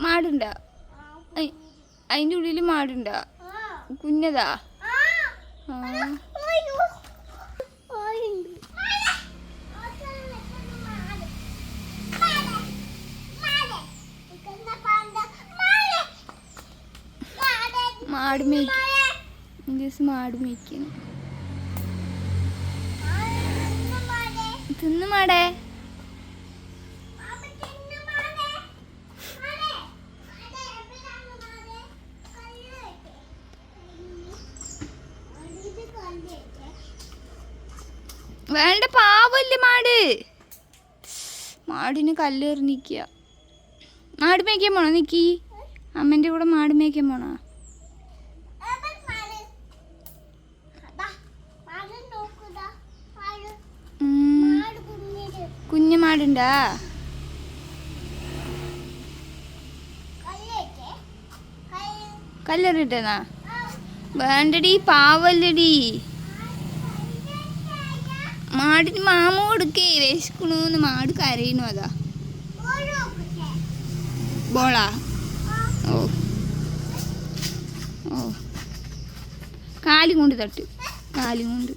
മാടുണ്ടാ. അതിന്റെ ഉള്ളിൽ മാടുണ്ട. കുഞ്ഞതാ. മാട് ദിവസം മാട് മേക്കുന്നു തിന്നു മാടേ? വേണ്ട പാവല്ലേ മാട്. മാടിന് കല്ലേറി നിക്കുക മാട് മേക്കാൻ പോണോ നിക്കി? അമ്മന്റെ കൂടെ മാട് മേക്കാൻ പോണോ? കുഞ്ഞു മാടുണ്ടാ? കല്ലെറിട്ടനാ വേണ്ടടി പാവല്ലടി. മാടിന് മാമ കൊടുക്കേ വിശക്കണൂന്ന് മാട് കരയണു അതാ. ബോളാ? ഓ. ഓ. കാലും കൊണ്ട് തട്ട്. കാലും കൊണ്ട്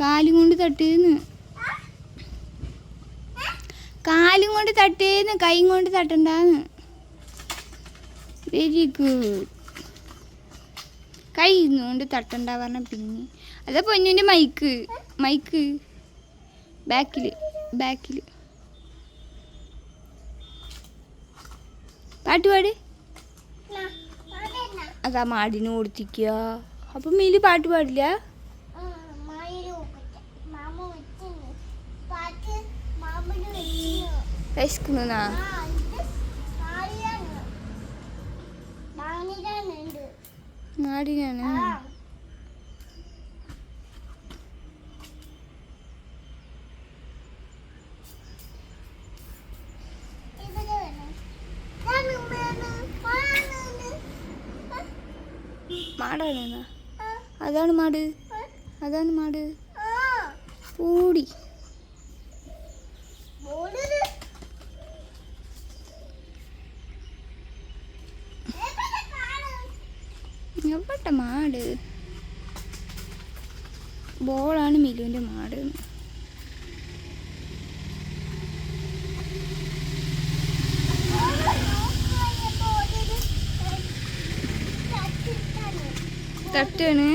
കാലും കൊണ്ട് തട്ടേന്ന്. കാലും കൊണ്ട് തട്ടേന്ന് കൈ കൊണ്ട് തട്ടണ്ടാന്ന്. വെരി ഗുഡ് കൈ കൊണ്ട് തട്ടണ്ട പറഞ്ഞ പിന്നെ. അതാ പൊന്നുവിന്റെ മൈക്ക് മൈക്ക്. ബാക്കിൽ ബാക്കിൽ പാട്ട് പാട്. അതാ മാടിന് കൊടുത്തിക്കുക അപ്പം മീൽ പാട്ട് പാടില്ല? മാടിനാണ്. മാടാണ് അതാണ് മാട്. അതാണ് മാട്. ഓടി എവിടെ മാട്? ബോളാണ് മിലുവിന്റെ മാട്. തട്ടാണ്.